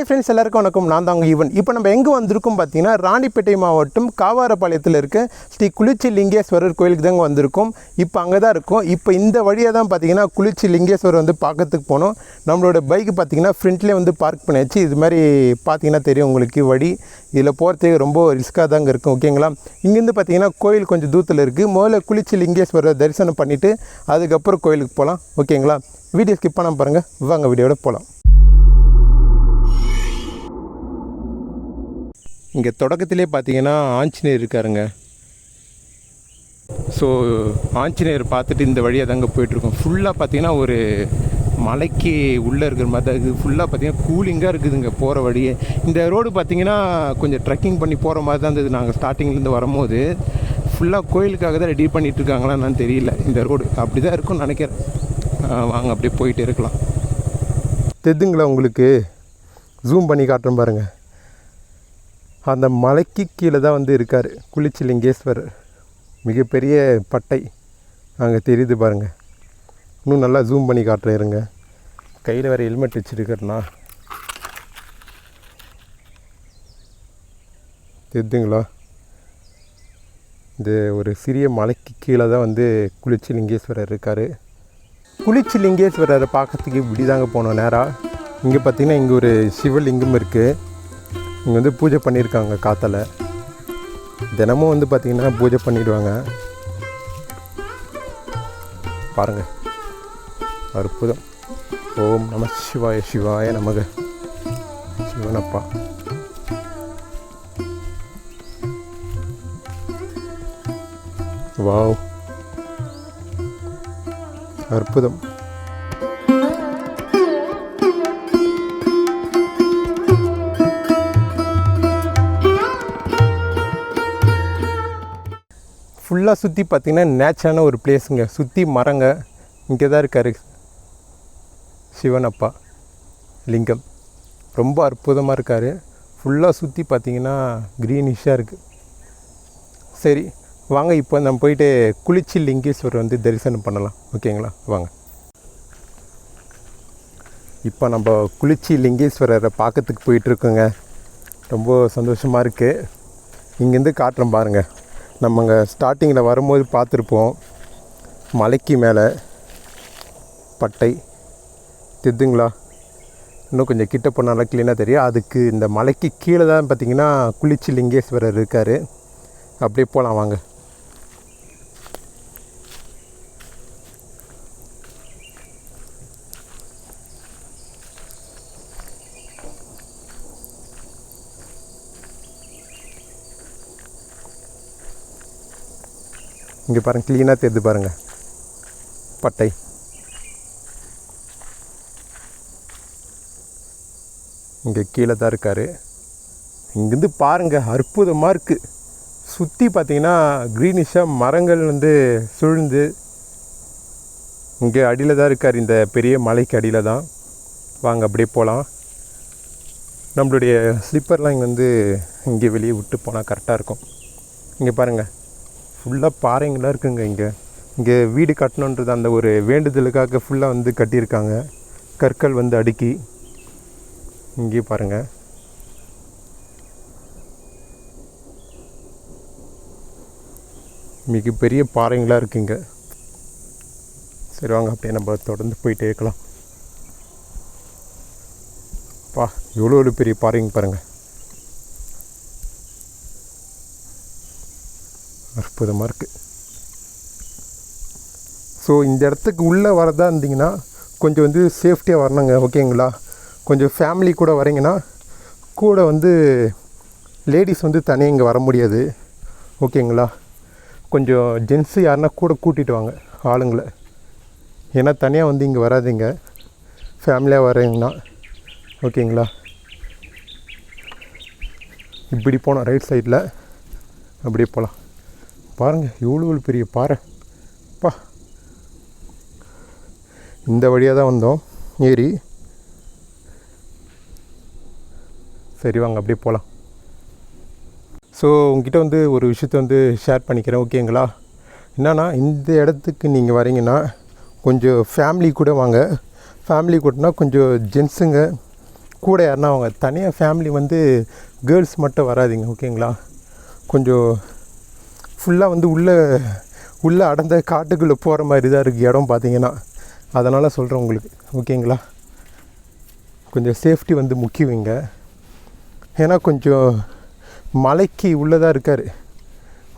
Hi friends எல்லாருக்கும் வணக்கம். நான் தாங்க ஈவன் இப்போ நம்ம எங்கே வந்திருக்கோம் பார்த்தீங்கன்னா ராணிப்பேட்டை மாவட்டம் காவாரப்பாளையத்தில் இருக்க ஸ்ரீ குளிச்சி லிங்கேஸ்வரர் கோயிலுக்கு தாங்க வந்திருக்கோம். இப்போ அங்கே தான் இருக்கும். இப்போ இந்த வழியாக தான் பார்த்தீங்கன்னா குளிச்சி லிங்கேஸ்வரர் வந்து பார்க்கறதுக்கு போனோம். நம்மளோட பைக் பார்த்தீங்கன்னா ஃப்ரண்ட்லேயே வந்து பார்க் பண்ணியாச்சு. இது மாதிரி பார்த்தீங்கன்னா தெரியும் உங்களுக்கு வழி. இதில் போகிறதுக்கு ரொம்ப ரிஸ்க்காக தாங்க இருக்கும். ஓகேங்களா இங்கேருந்து பார்த்தீங்கன்னா கோயில் கொஞ்சம் தூரத்தில் இருக்குது முதல்ல குளிச்சி லிங்கேஸ்வரர் தரிசனம் பண்ணிவிட்டு அதுக்கப்புறம் கோயிலுக்கு போகலாம். ஓகேங்களா வீடியோ ஸ்கிப் பண்ணாமல் பாருங்கள் வாங்க வீடியோட போகலாம். இங்கே தொடக்கத்திலே பார்த்தீங்கன்னா ஆஞ்சநேயர் இருக்காருங்க. ஸோ ஆஞ்சநேயர் பார்த்துட்டு இந்த வழியாக தாங்க போயிட்டுருக்கோம். ஃபுல்லாக பார்த்தீங்கன்னா ஒரு மலைக்கு உள்ளே இருக்கிற மாதிரி தான் இருக்குது. ஃபுல்லாக பார்த்தீங்கன்னா கூலிங்காக இருக்குதுங்க போகிற வழியே. இந்த ரோடு பார்த்தீங்கன்னா கொஞ்சம் ட்ரெக்கிங் பண்ணி போகிற மாதிரி தான் இருந்தது. நாங்கள் ஸ்டார்டிங்லேருந்து வரும்போது ஃபுல்லாக கோயிலுக்காக தான் ரெடி பண்ணிட்டு இருக்காங்களான்னு தெரியல. இந்த ரோடு அப்படி தான் இருக்கும்னு நினைக்கிறேன். வாங்க அப்படியே போயிட்டு இருக்கலாம். தெரிதுங்களா உங்களுக்கு? ஜூம் பண்ணி காட்டுறேன் பாருங்கள் அந்த மலைக்கு கீழே தான் வந்து இருக்கார் குளிச்சிலிங்கேஸ்வரர். மிகப்பெரிய பட்டை. அங்கே தெரியுது பாருங்கள் இன்னும் நல்லா ஜூம் பண்ணி காட்டுறேன் இருங்க. கையில் வேறு ஹெல்மெட் வச்சுருக்கேண்ணா தெரியுதுங்களா? இந்த ஒரு சிறிய மலைக்கு கீழே தான் வந்து குளிச்சி லிங்கேஸ்வரர் இருக்கார். குளிச்சி லிங்கேஸ்வரரை பார்க்கறதுக்கு இப்படி தாங்க போனோம் நேராக இங்கே பார்த்திங்கன்னா இங்கே ஒரு சிவலிங்கம் இருக்குது இங்கே வந்து பூஜை பண்ணியிருக்காங்க காத்தல. தினமும் வந்து பார்த்திங்கன்னா பூஜை பண்ணிடுவாங்க. பாருங்கள் அற்புதம். ஓம் நம சிவாய சிவாய நமக. சிவனப்பா. வாவ். அற்புதம். ஃபுல்லாக சுற்றி பார்த்திங்கன்னா நேச்சரான ஒரு பிளேஸுங்க சுற்றி மரங்க இங்கே தான் இருக்கார் சிவனப்பா லிங்கம். ரொம்ப அற்புதமாக இருக்கார். ஃபுல்லாக சுற்றி பார்த்திங்கன்னா க்ரீனிஷாக இருக்குது சரி வாங்க இப்போ நம்ம போயிட்டு குளிச்சி லிங்கேஸ்வரர் வந்து தரிசனம் பண்ணலாம். ஓகேங்களா? வாங்க. இப்போ நம்ம குளிச்சி லிங்கேஸ்வரரை பார்க்கறதுக்கு போயிட்டுருக்கோங்க ரொம்ப சந்தோஷமாக இருக்குது இங்கேருந்து காட்டுறோம் பாருங்கள் நம்ம அங்கே ஸ்டார்டிங்கில் வரும்போது பார்த்துருப்போம். மலைக்கு மேலே பட்டை தெத்துங்களா இன்னும் கொஞ்சம் கிட்ட போனால் க்ளீனாக தெரியும். அதுக்கு இந்த மலைக்கு கீழே தான் பார்த்தீங்கன்னா குளிச்சி லிங்கேஸ்வரர் இருக்கார். அப்படியே போகலாம் வாங்க. இங்கே பாருங்கள் க்ளீனாக தெரியுது பாருங்கள் பட்டை. இங்கே கீழே தான் இருக்கார். இங்கேருந்து பாருங்கள் அற்புதமாக இருக்குது சுற்றி பார்த்தீங்கன்னா க்ரீனிஷாக மரங்கள் வந்து சுழ்ந்து இங்கே அடியில் தான் இருக்கார் இந்த பெரிய மலைக்கு அடியில் தான். வாங்க அப்படியே போகலாம் நம்மளுடைய ஸ்லிப்பர்லாம் இங்கே வந்து இங்கே வெளியே விட்டு போனால் கரெக்டாக இருக்கும். இங்கே பாருங்கள் ஃபுல்லாக பாறைங்களாக இருக்குங்க இங்கே. இங்கே வீடு கட்டணுன்றது அந்த ஒரு வேண்டுதலுக்காக ஃபுல்லாக வந்து கட்டியிருக்காங்க. கற்கள் வந்து அடுக்கி. இங்கேயே பாருங்கள் மிகப்பெரிய பாறைங்களாக இருக்குங்க. சரி வாங்க அப்படியே நம்ம தொடர்ந்து போயிட்டே இருக்கலாம். பா எவ்வளோ எவ்வளோ பெரிய பாறைங்க பாருங்கள் அற்புதமாக இருக்குது ஸோ இந்த இடத்துக்கு உள்ளே வரதா இருந்தீங்கன்னா கொஞ்சம் வந்து சேஃப்டியாக வரணுங்க ஓகேங்களா கொஞ்சம் ஃபேமிலி கூட வரீங்கன்னா கூட வந்து லேடிஸ் வந்து தனியாக இங்கே வர முடியாது ஓகேங்களா கொஞ்சம் ஜென்ஸு யாருன்னா கூட கூட்டிகிட்டு வாங்க ஆளுங்களை. ஏன்னா தனியாக வந்து இங்கே வராதீங்க ஃபேமிலியாக வரீங்கன்னா ஓகேங்களா இப்படி போனோம் ரைட் சைடில் அப்படியே போகலாம் பாருங்கள் எவ்வளோ பெரிய பாறை. பா. இந்த வழியாக தான் வந்தோம். ஏறி. சரி வாங்க அப்படியே போகலாம் ஸோ உங்ககிட்ட வந்து ஒரு விஷயத்த வந்து ஷேர் பண்ணிக்கிறேன் ஓகேங்களா என்னன்னா இந்த இடத்துக்கு நீங்கள் வரீங்கன்னா கொஞ்சம் ஃபேமிலி கூட வாங்க. ஃபேமிலி கூடனா கொஞ்சம் ஜென்ஸுங்க கூட யாருன்னா அவங்க தனியாக ஃபேமிலி வந்து கேர்ள்ஸ் மட்டும் வராதீங்க ஓகேங்களா கொஞ்சம் ஃபுல்லாக வந்து உள்ளே உள்ளே அடர்ந்த காட்டுக்குள்ளே போகிற மாதிரி தான் இருக்குது இடம் பார்த்தீங்கன்னா அதனால் சொல்கிறேன் உங்களுக்கு. ஓகேங்களா? கொஞ்சம் சேஃப்டி வந்து முக்கியம் இங்கே ஏன்னா கொஞ்சம் மலைக்கு உள்ளதாக இருக்கார்.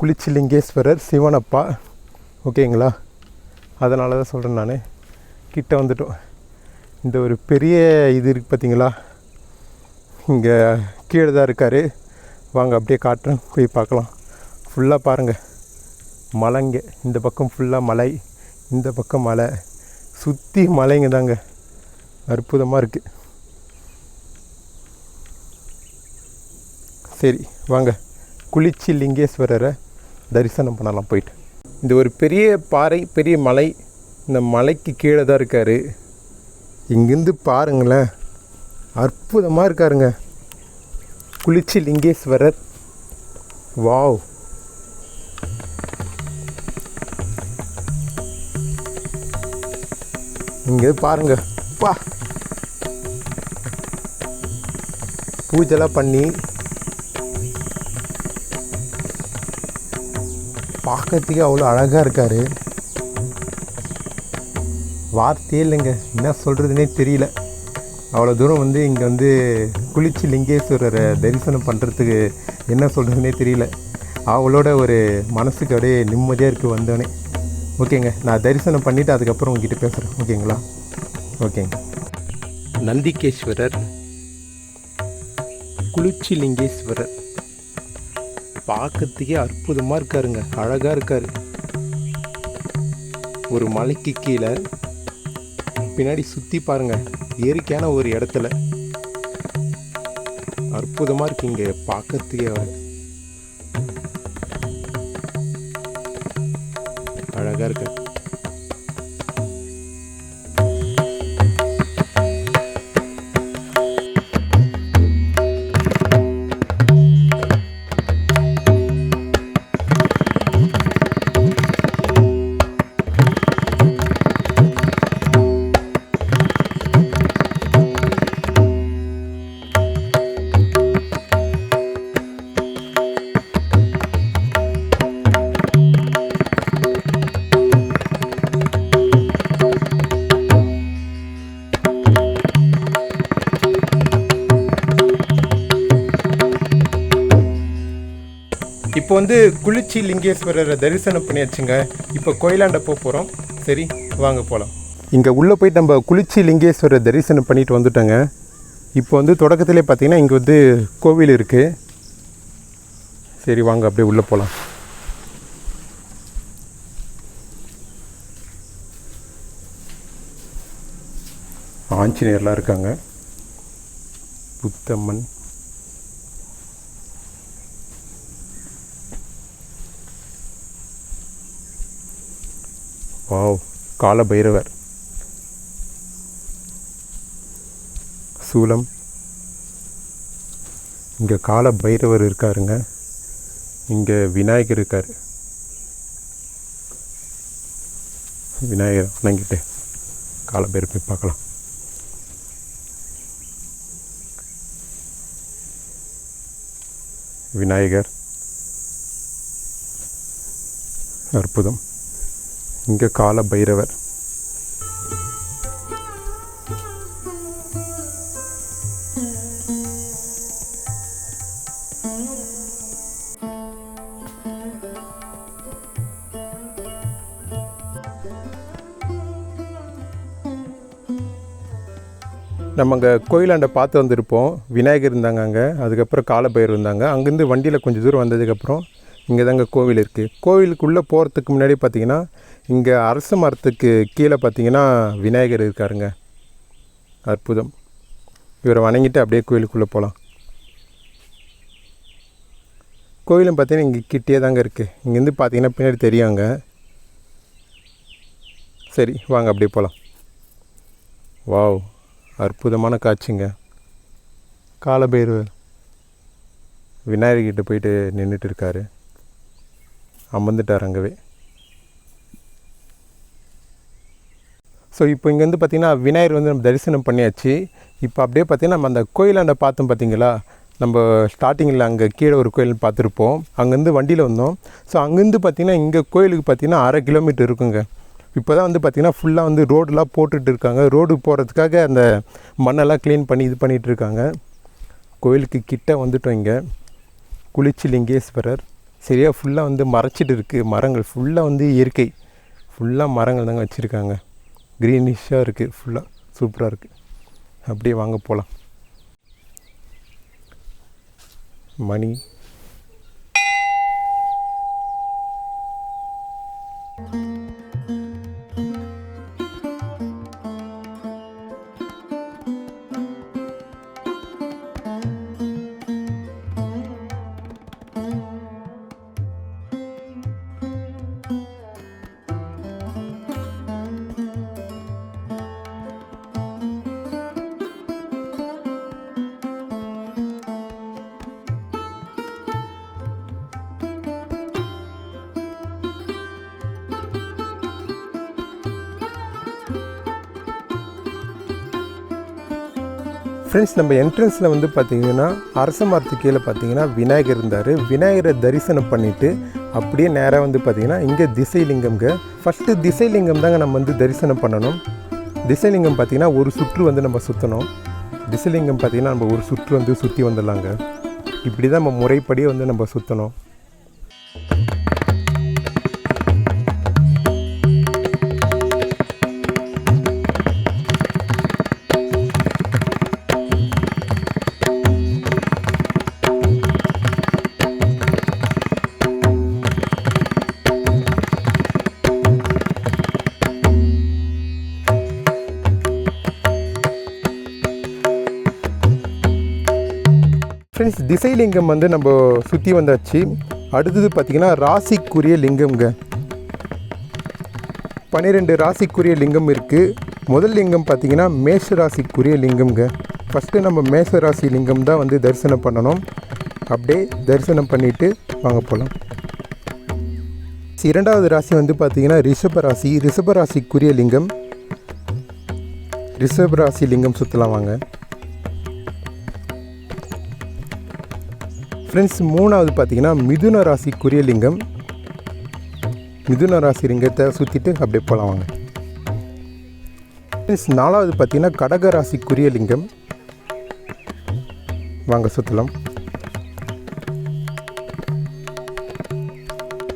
குளிச்சிலிங்கேஸ்வரர் சிவனப்பா. ஓகேங்களா? அதனால தான் சொல்கிறேன் நான். கிட்ட வந்துட்டோம். இந்த ஒரு பெரிய இது இருக்குது பார்த்தீங்களா இங்கே கீழே தான் இருக்கார். வாங்க அப்படியே காட்டுறேன். போய் பார்க்கலாம். ஃபுல்லாக பாருங்கள் மலைங்க. இந்த பக்கம் ஃபுல்லாக மலை இந்த பக்கம் மலை. சுற்றி மலைங்க தாங்க. அற்புதமாக இருக்குது சரி வாங்க. குளிச்சி லிங்கேஸ்வரரை தரிசனம் பண்ணலாம் போயிட்டு. இந்த ஒரு பெரிய பாறை பெரிய மலை இந்த மலைக்கு கீழே தான் இருக்கார். இங்கேருந்து பாருங்களேன். அற்புதமாக இருக்காருங்க. குளிச்சி லிங்கேஸ்வரர். வாவ். இங்கே பாருங்க. பா. பூஜைலாம் பண்ணி பார்க்கறதுக்கே அவ்வளோ அழகாக இருக்கார். வார்த்தையே இல்லைங்க. என்ன சொல்கிறதுனே தெரியல. அவ்வளோ தூரம் வந்து இங்கே வந்து குளிச்சு லிங்கேஸ்வரரை தரிசனம் பண்ணுறதுக்கு என்ன சொல்கிறதுனே தெரியல. அவளோட ஒரு மனசுக்கு அப்படியே நிம்மதியாக இருக்குது வந்தோடனே ஓகேங்க. நான் தரிசனம் பண்ணிவிட்டு அதுக்கப்புறம் உங்ககிட்ட பேசுகிறேன் ஓகேங்களா? ஓகேங்க. நந்திகேஸ்வரர் குளிச்சி லிங்கேஸ்வரர் பார்க்கறதுக்கே அற்புதமாக இருக்காருங்க. அழகாக இருக்கார். ஒரு மலைக்கு கீழே பின்னாடி சுற்றி பாருங்க. இயற்கையான ஒரு இடத்துல. அற்புதமாக இருக்குங்க. பார்க்கறதுக்கே Агарка. இப்போ வந்து குளிச்சி லிங்கேஸ்வரரை தரிசனம் பண்ணியாச்சுங்க. இப்போ கோயிலாண்ட போக போகிறோம் சரி வாங்க போகலாம் இங்கே உள்ளே போயிட்டு நம்ம குளிச்சி லிங்கேஸ்வரர் தரிசனம் பண்ணிட்டு வந்துட்டோங்க. இப்போ வந்து தொடக்கத்திலே பார்த்தீங்கன்னா இங்கே வந்து கோவில் இருக்குது சரி வாங்க அப்படியே உள்ளே போகலாம் ஆஞ்சநேயர்லாம் இருக்காங்க. புத்தம்மன். வாவ் கால பைரவர் சூலம். இங்கே கால பைரவர் இருக்காருங்க. இங்கே விநாயகர் இருக்கார். விநாயகர் வணங்கிட்டு கால பைரவர் போய் பார்க்கலாம். விநாயகர். அற்புதம். இங்கே கால பைரவர். நம்ம அங்கே கோயிலாண்ட பார்த்து வந்திருப்போம். விநாயகர் இருந்தாங்க அங்கே அதுக்கப்புறம் காலபைரவர் இருந்தாங்க. அங்கேருந்து வண்டியில் கொஞ்சம் தூரம் வந்ததுக்கப்புறம் இங்கே தாங்க கோவில் இருக்குது கோவிலுக்குள்ளே போகிறதுக்கு முன்னாடி பார்த்தீங்கன்னா இங்கே அரச மரத்துக்கு கீழே பார்த்தீங்கன்னா விநாயகர் இருக்காருங்க. அற்புதம். இவரை வணங்கிட்டு அப்படியே கோயிலுக்குள்ளே போகலாம் கோவிலும் பார்த்தீங்கன்னா இங்கே கிட்டே தாங்க இருக்குது இங்கேருந்து பார்த்தீங்கன்னா பின்னாடி தெரியாங்க. சரி வாங்க அப்படியே போகலாம் வாவ் அற்புதமான காட்சிங்க. காலபைரவர் விநாயகர்கிட்ட போயிட்டு நின்றுட்டு இருக்காரு. அமர்ந்துட்டார் அங்கவே. ஸோ இப்போ இங்கே வந்து பார்த்திங்கன்னா விநாயகர் வந்து நம்ம தரிசனம் பண்ணியாச்சு. இப்போ அப்படியே பார்த்திங்கன்னா நம்ம அந்த கோயிலாண்ட பார்த்தோம் பார்த்தீங்களா? நம்ம ஸ்டார்டிங்கில் அங்கே கீழே ஒரு கோயில் பார்த்துருப்போம். அங்கேருந்து வண்டியில் வந்தோம். ஸோ அங்கேருந்து பார்த்திங்கன்னா இங்கே கோயிலுக்கு பார்த்திங்கன்னா அரை கிலோமீட்டர் இருக்குங்க. இப்போ தான் வந்து பார்த்திங்கன்னா ஃபுல்லாக வந்து ரோடெலாம் போட்டுட்டு இருக்காங்க. ரோடு போகிறதுக்காக அந்த மண்ணெல்லாம் க்ளீன் பண்ணி இது பண்ணிகிட்டு இருக்காங்க. கோயிலுக்கு கிட்டே வந்துட்டோம் இங்கே. குளிச்சு லிங்கேஸ்வரர். சரியாக ஃபுல்லாக வந்து மறைச்சிட்டு இருக்குது மரங்கள் ஃபுல்லாக வந்து இயற்கை. ஃபுல்லாக மரங்கள் தாங்க வச்சுருக்காங்க. க்ரீனிஷாக இருக்குது ஃபுல்லாக சூப்பராக இருக்குது அப்படியே வாங்க போகலாம் மணி. ஃப்ரெண்ட்ஸ் நம்ம என்ட்ரன்ஸில் வந்து பார்த்தீங்கன்னா அரச மரத்து கீழே பார்த்தீங்கன்னா விநாயகர் இருந்தார். விநாயகரை தரிசனம் பண்ணிவிட்டு அப்படியே நேராக வந்து பார்த்தீங்கன்னா இங்கே திசைலிங்கம்ங்க. ஃபஸ்ட்டு திசைலிங்கம் தாங்க நம்ம வந்து தரிசனம் பண்ணணும். திசைலிங்கம் பார்த்திங்கன்னா ஒரு சுற்று வந்து நம்ம சுற்றணும் திசைலிங்கம் பார்த்திங்கன்னா நம்ம ஒரு சுற்று வந்து சுற்றி வந்துடலாங்க. இப்படி தான் நம்ம முறைப்படியே வந்து நம்ம சுற்றணும் திசைலிங்கம் வந்து நம்ம சுற்றி வந்தாச்சு. அடுத்தது பார்த்திங்கன்னா ராசிக்குரிய லிங்கம்ங்க. பன்னிரெண்டு ராசிக்குரிய லிங்கம் இருக்குது முதல் லிங்கம் பார்த்திங்கன்னா மேஷ ராசிக்குரிய லிங்கம்ங்க. ஃபஸ்ட்டு நம்ம மேஷ ராசி லிங்கம் தான் வந்து தரிசனம் பண்ணணும். அப்படியே தரிசனம் பண்ணிவிட்டு வாங்க போகலாம் இரண்டாவது ராசி வந்து பார்த்திங்கன்னா ரிஷப ராசி. ரிஷப ராசிக்குரிய லிங்கம். ரிஷப ராசி லிங்கம் சுற்றலாம் வாங்க. ஃப்ரெண்ட்ஸ் மூணாவது பார்த்தீங்கன்னா மிதுன ராசிக்குரிய லிங்கம். மிதுன ராசி லிங்கத்தை சுற்றிட்டு அப்படியே போகலாம் வாங்க. ஃப்ரெண்ட்ஸ் நாலாவது பார்த்தீங்கன்னா கடக ராசிக்குரிய லிங்கம். வாங்க சுற்றலாம்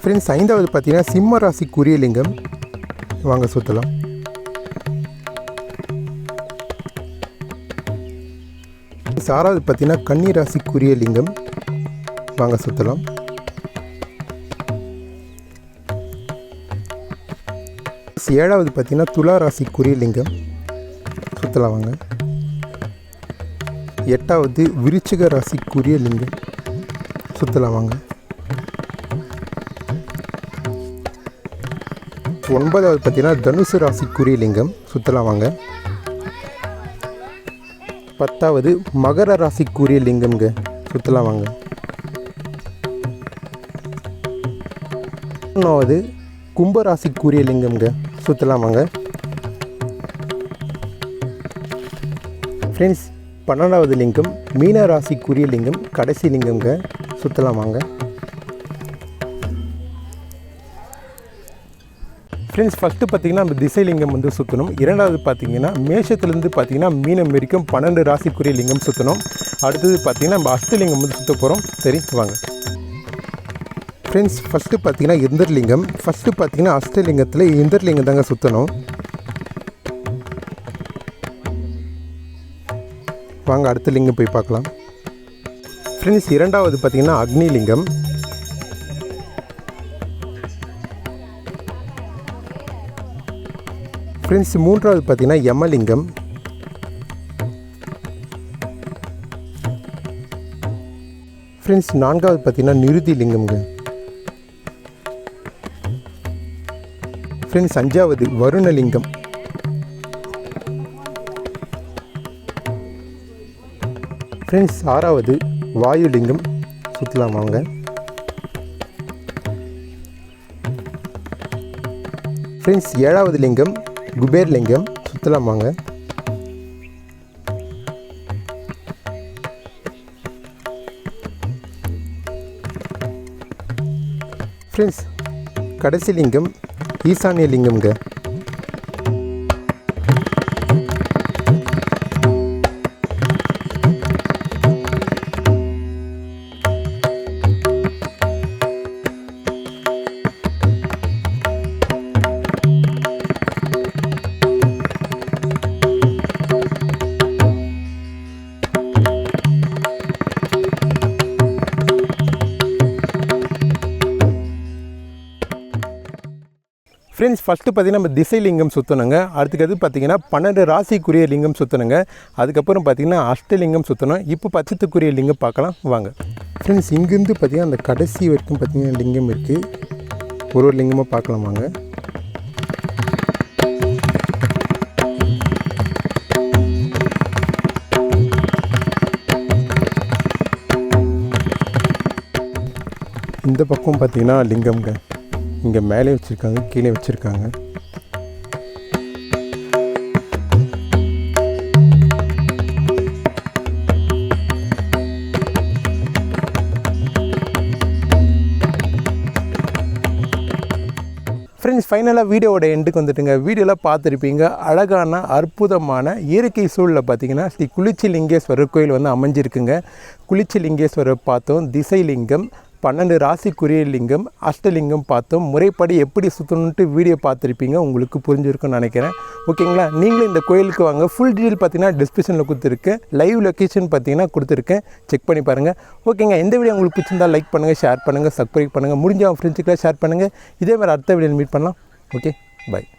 ஃப்ரெண்ட்ஸ் ஐந்தாவது பார்த்தீங்கன்னா சிம்ம ராசிக்குரிய லிங்கம். வாங்க சுற்றலாம் ஆறாவது பார்த்தீங்கன்னா கன்னி ராசிக்குரிய லிங்கம். வாங்க சுற்றலாம் ஏழாவது பார்த்தீங்கன்னா துலா ராசி லிங்கம். சுற்றலாம் வாங்க. எட்டாவது விருச்சிக ராசிக்குரிய லிங்கம். சுற்றலாம் வாங்க. ஒன்பதாவது பார்த்தீங்கன்னா தனுசு ராசிக்குரிய லிங்கம். சுற்றலாம் வாங்க. பத்தாவது மகர ராசிக்குரிய லிங்கம்ங்க. சுற்றலாம் வாங்க. ஒன்றாவது கும்பராசிக்குரிய லிங்கம்ங்க. சுற்றலாம் வாங்க ஃப்ரெண்ட்ஸ் பன்னெண்டாவது லிங்கம் மீன ராசிக்குரிய லிங்கம் கடைசி லிங்கம்ங்க. சுற்றலாமாங்க ஃப்ரெண்ட்ஸ் ஃபஸ்ட்டு பார்த்தீங்கன்னா நம்ம திசை லிங்கம் வந்து சுற்றணும் இரண்டாவது பார்த்தீங்கன்னா மேஷத்துலேருந்து பார்த்தீங்கன்னா மீனம் வரைக்கும் பன்னெண்டு ராசிக்குரிய லிங்கம் சுற்றணும் அடுத்தது பார்த்தீங்கன்னா நம்ம அஷ்டலிங்கம் வந்து சுற்ற போகிறோம் சரி வாங்க. ஃப்ரெண்ட்ஸ் ஃபஸ்ட்டு பார்த்தீங்கன்னா இந்திரலிங்கம் ஃபஸ்ட்டு பார்த்தீங்கன்னா அஷ்டலிங்கத்தில் இந்திரலிங்கம் தாங்க சுற்றணும் வாங்க அடுத்த லிங்கம் போய் பார்க்கலாம். ஃப்ரெண்ட்ஸ் இரண்டாவது பார்த்தீங்கன்னா அக்னிலிங்கம். ஃப்ரெண்ட்ஸ் மூன்றாவது பார்த்தீங்கன்னா யமலிங்கம். ஃப்ரெண்ட்ஸ் நான்காவது பார்த்தீங்கன்னா நிருதி லிங்கம்ங்க ஃப்ரெண்ட்ஸ் அஞ்சாவது வருணலிங்கம் ஃப்ரெண்ட்ஸ் ஆறாவது வாயுலிங்கம் சுற்றலாம் வாங்க ஃப்ரெண்ட்ஸ் ஏழாவது லிங்கம் குபேர் லிங்கம் சுற்றலாம் வாங்க ஃப்ரெண்ட்ஸ் கடைசி லிங்கம் ஈசானிய லிங்கம்ங்க. ஃப்ரெண்ட்ஸ் ஃபஸ்ட்டு பார்த்தீங்கன்னா நம்ம திசை லிங்கம் சுற்றணுங்க அடுத்துக்கது பார்த்தீங்கன்னா பன்னெண்டு ராசிக்குரிய லிங்கம் சுற்றணுங்க அதுக்கப்புறம் பார்த்தீங்கன்னா அஷ்டலிங்கம் சுற்றணும் இப்போ பச்சத்துக்குரிய லிங்கம் பார்க்கலாம். வாங்க. ஃப்ரெண்ட்ஸ் இங்கேருந்து பார்த்தீங்கன்னா அந்த கடைசி வரைக்கும் பார்த்தீங்கன்னா லிங்கம் இருக்குது ஒரு ஒரு லிங்கமாக பார்க்கலாம் வாங்க. இந்த பக்கம் பார்த்தீங்கன்னா லிங்கம்ங்க. இங்கே மேலே வச்சுருக்காங்க கீழே வச்சுருக்காங்க. ஃப்ரெண்ட்ஸ் ஃபைனலாக வீடியோவோட எண்டுக்கு வந்துட்டுங்க. வீடியோவில் பார்த்துருப்பீங்க அழகான அற்புதமான இயற்கை சூழலில் பார்த்தீங்கன்னா ஸ்ரீ குளிச்சி லிங்கேஸ்வரர் கோயில் வந்து அமைஞ்சிருக்குங்க. குளிச்சி லிங்கேஸ்வரர் பார்த்தோம் திசை லிங்கம் பன்னெண்டு ராசிக்குரிய லிங்கம் அஷ்டலிங்கம் பார்த்தோம். முறைப்படி எப்படி சுற்றணுன்ட்டு வீடியோ பார்த்துருப்பீங்க. உங்களுக்கு புரிஞ்சிருக்கும்னு நினைக்கிறேன். ஓகேங்களா? நீங்களும் இந்த கோயிலுக்கு வாங்க. ஃபுல் டீட்டெயில் பார்த்தீங்கன்னா டிஸ்கிரிப்ஷனில் கொடுத்துருக்கேன். லைவ் லொக்கேஷன் பார்த்தீங்கன்னா கொடுத்துருக்கேன். செக் பண்ணி பாருங்கள் ஓகேங்க. இந்த வீடியோ உங்களுக்கு பிடிச்சிருந்தா லைக் பண்ணுங்கள் ஷேர் பண்ணுங்கள் சப்ஸ்கிரைப் பண்ணுங்கள் முடிஞ்ச ஃப்ரெண்ட்ஸுக்கெல்லாம் ஷேர் பண்ணுங்கள் இதே மாதிரி அடுத்த வீடியோ மீட் பண்ணலாம். Okay bye